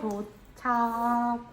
도착.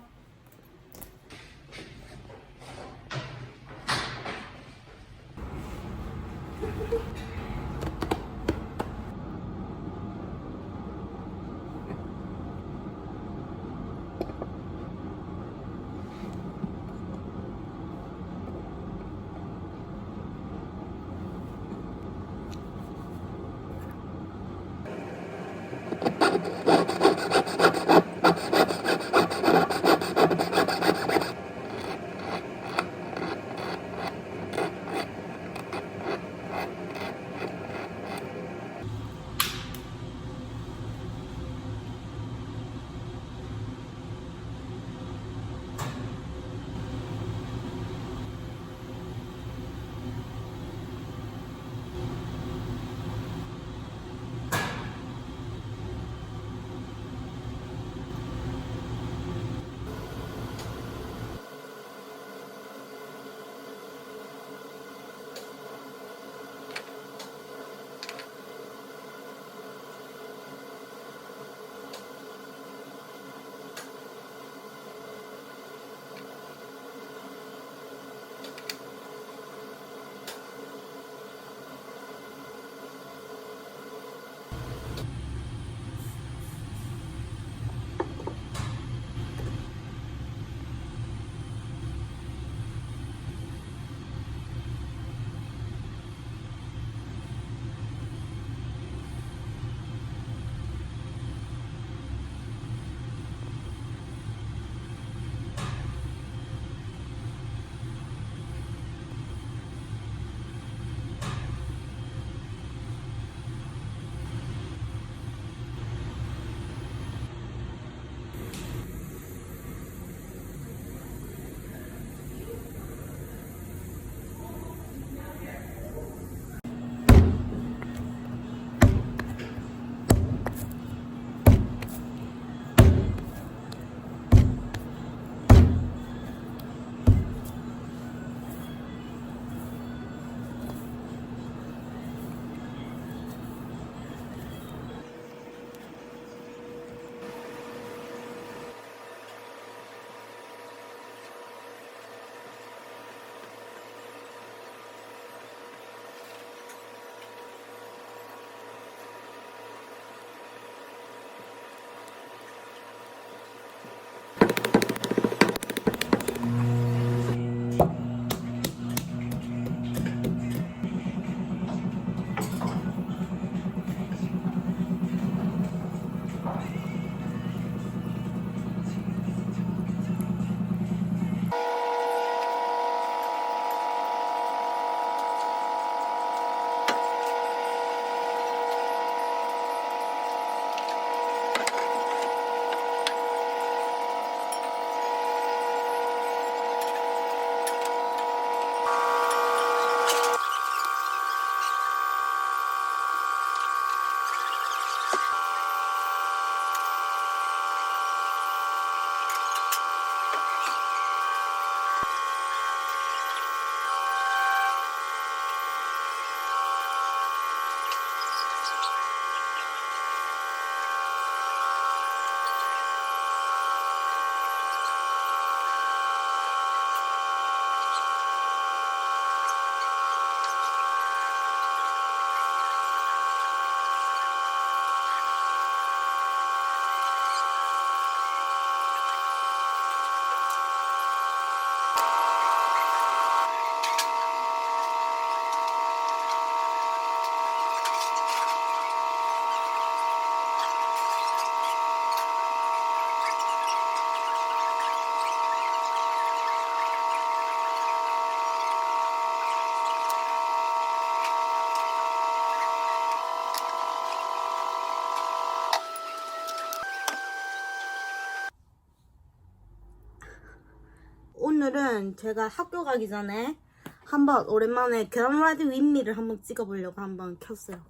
오늘은 제가 학교 가기 전에 한번 오랜만에 계란후라이드 윗미를 한번 찍어보려고 한번 켰어요.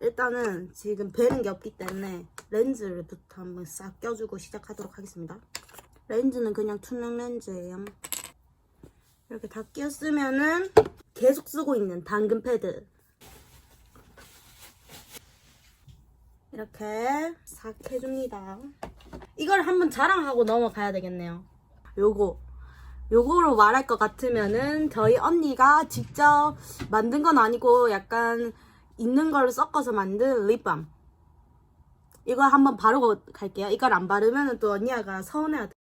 일단은 지금 베는 게 없기 때문에 렌즈부터 한번 싹 껴주고 시작하도록 하겠습니다. 렌즈는 그냥 투명 렌즈예요. 이렇게 다 끼었으면은 계속 쓰고 있는 당근 패드. 이렇게 싹 해줍니다. 이걸 한번 자랑하고 넘어가야 되겠네요. 요거. 요거로 말할 것 같으면은 저희 언니가 직접 만든 건 아니고 약간 있는 걸 섞어서 만든 립밤. 이거 한번 바르고 갈게요. 이걸 안 바르면 또 언니가 서운해야 돼.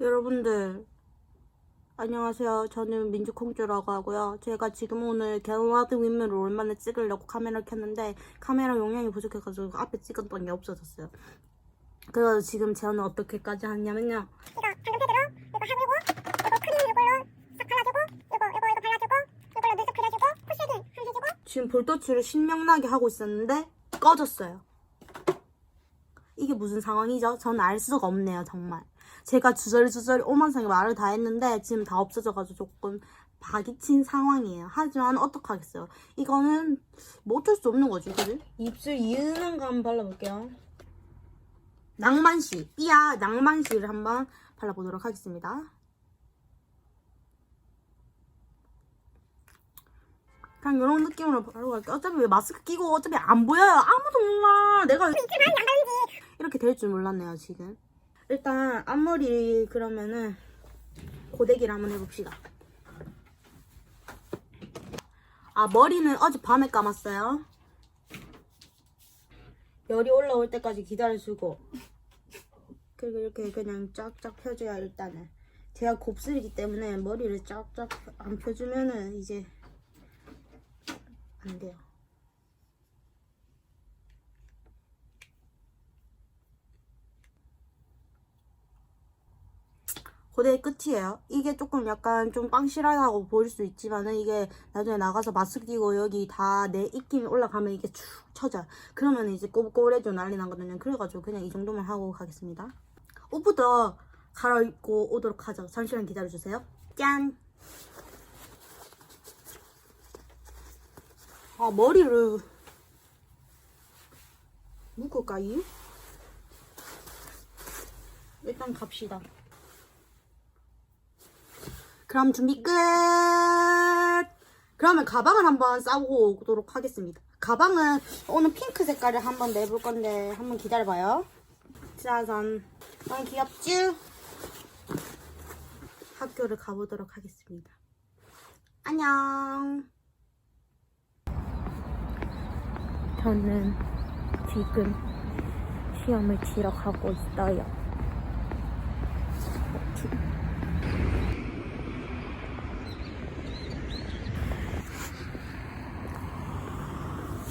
여러분들 안녕하세요. 저는 민주콩주라고 하고요. 제가 지금 오늘 갤러드 윗면을 얼마나 찍으려고 카메라를 켰는데 카메라 용량이 부족해가지고 앞에 찍었던 게 없어졌어요. 그래서 지금 저는 어떻게까지 하냐면요. 이거 방금 패드로 이거 하고 이거 크림 이걸로 싹 발라주고 이거 이거 이거 발라주고 이걸로 눈썹 그려주고 코 쉐딩 한 해주고 지금 볼터치를 신명나게 하고 있었는데 꺼졌어요. 이게 무슨 상황이죠? 저는 알 수가 없네요, 정말. 제가 주저리주저리 오만상에 말을 다 했는데 지금 다 없어져가지고 조금 박이 친 상황이에요. 하지만 어떡하겠어요. 이거는 뭐 어쩔 수 없는 거지, 그지? 입술 이은한 거 한번 발라볼게요. 낭만씨, 삐아 낭만씨를 한번 발라보도록 하겠습니다. 그냥 이런 느낌으로 바르고 갈게요. 어차피 왜 마스크 끼고 어차피 안 보여요. 아무도 몰라. 내가 이렇게 될 줄 몰랐네요, 지금. 일단 앞머리 그러면은 고데기를 한번 해봅시다. 아, 머리는 어젯밤에 감았어요. 열이 올라올 때까지 기다려주고 그리고 이렇게 그냥 쫙쫙 펴줘야 일단은 제가 곱슬이기 때문에 머리를 쫙쫙 안 펴주면은 이제 안 돼요. 고데기 끝이에요. 이게 조금 약간 좀 빵실하다고 보일 수 있지만은 이게 나중에 나가서 마스크 끼고 여기 다 내 입김이 올라가면 이게 축 쳐져요. 그러면 이제 꼬불꼬불해져 난리 나거든요. 그래가지고 그냥 이 정도만 하고 가겠습니다. 옷부터 갈아입고 오도록 하죠. 잠시만 기다려주세요. 짠! 아, 머리를 묶을까요? 일단 갑시다. 그럼 준비 끝! 그러면 가방을 한번 싸고 오도록 하겠습니다. 가방은 오늘 핑크 색깔을 한번 내볼 건데 한번 기다려봐요. 짜잔. 너무 귀엽죠? 학교를 가보도록 하겠습니다. 안녕. 저는 지금 시험을 치러 가고 있어요.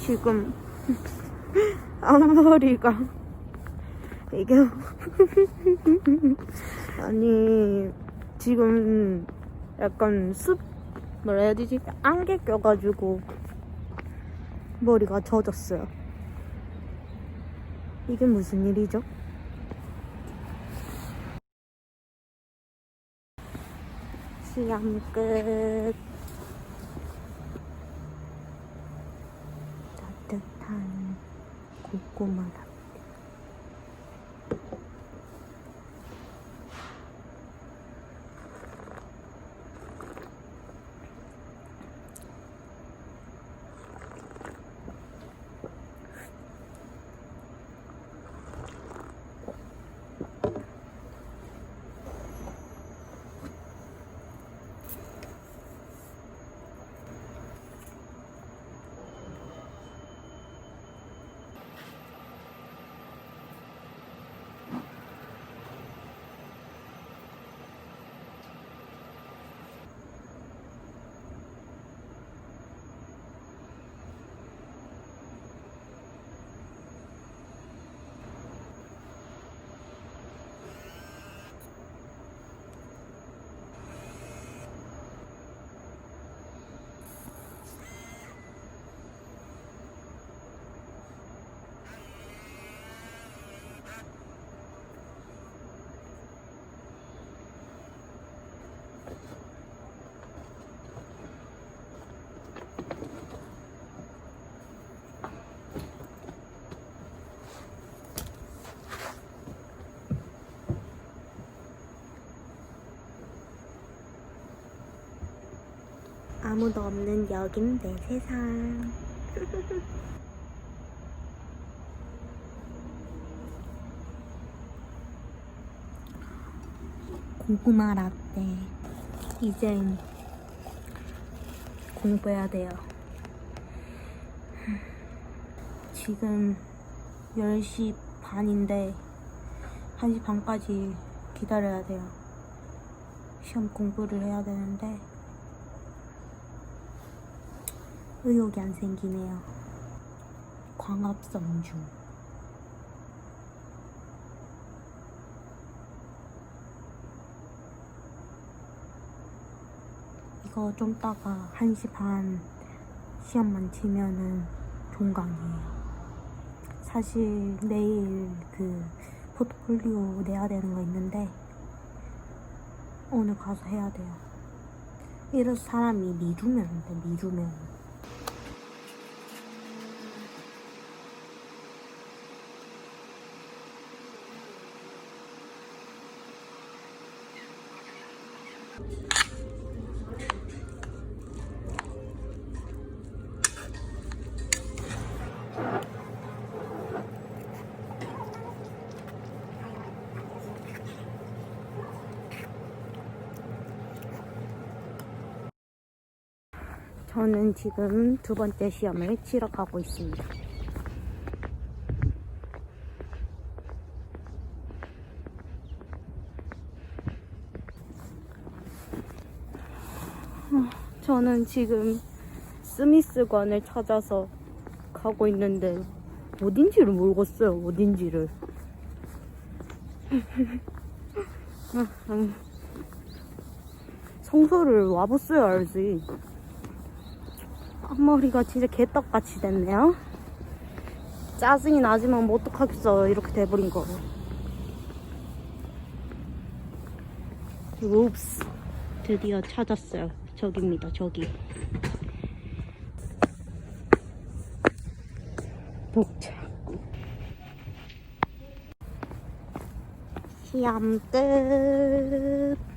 지금 앞머리가 이게 아니 지금 약간 습 뭐라 해야 되지? 안개 껴가지고 머리가 젖었어요. 이게 무슨 일이죠? 시험 끝 따뜻한 고구마랍니다. 아무도 없는 여긴 내 세상. 고구마 라떼. 이젠 공부해야 돼요. 지금 10시 반인데 1시 반까지 기다려야 돼요. 시험 공부를 해야 되는데 의욕이 안 생기네요. 광합성 중. 이거 좀 따가 1시 반 시험만 치면은 종강이에요. 사실 내일 그 포트폴리오 내야 되는 거 있는데 오늘 가서 해야 돼요. 이래서 사람이 미루면 안 돼, 미루면. 저는 지금 두 번째 시험을 치러 가고 있습니다. 어, 저는 지금 스미스관을 찾아서 가고 있는데 어딘지를 모르겠어요. 어딘지를. 아, 음. 청소를 와봤어야 알지. 앞머리가 진짜 개떡같이 됐네요. 짜증이 나지만 뭐 어떡하겠어. 이렇게 돼버린 거. 옵스. 드디어 찾았어요. 저기입니다, 저기. 도착. 시험 끝.